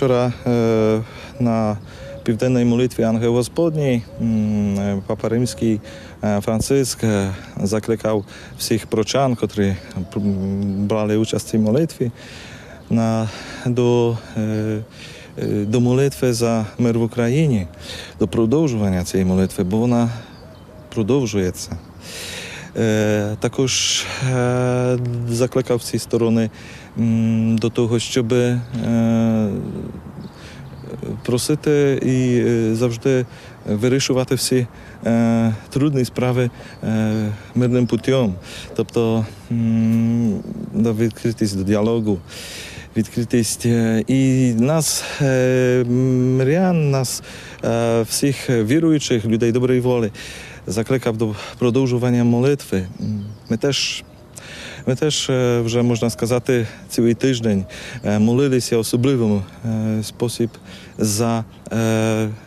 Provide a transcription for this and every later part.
Вчора е, на південній молитві Ангел Господній е, Папа Римський е, Франциск закликав всіх прочан, котрі брали участь в цій молитві, на, до, до молитви за мир в Україні, до продовжування цієї молитви, бо вона продовжується. Е, Також е, закликав всі сторони до того, щоб е, просити і завжди вирішувати всі трудні справи мирним путем. Тобто на відкритість до діалогу, відкритість. е, І нас, е, мирян, нас е, всіх віруючих людей доброї волі закликав до продовжування молитви. Ми теж ми теж вже можна сказати цілий тиждень молилися особливому е, спосіб за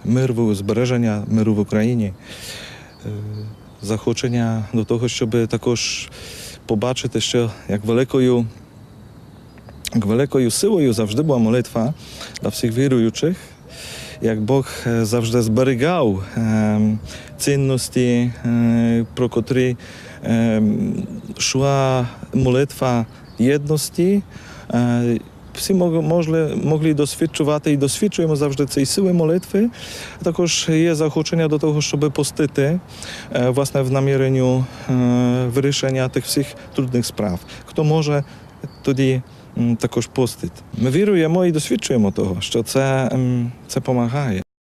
мир збереження миру в Україні, захочення до того, щоб також побачити, що як великою, великою силою завжди була молитва для всіх віруючих. Як Бог завжди зберігав е, цінності, е, про котрі е, йшла молитва єдності. Е, Всі могли, могли досвідчувати і досвідчуємо завжди цієї сили молитви. Також є захочення до того, щоб постити власне в наміренню вирішення тих всіх трудних справ. Хто може, тоді також постить. Ми віруємо і досвідчуємо того, що це, це допомагає.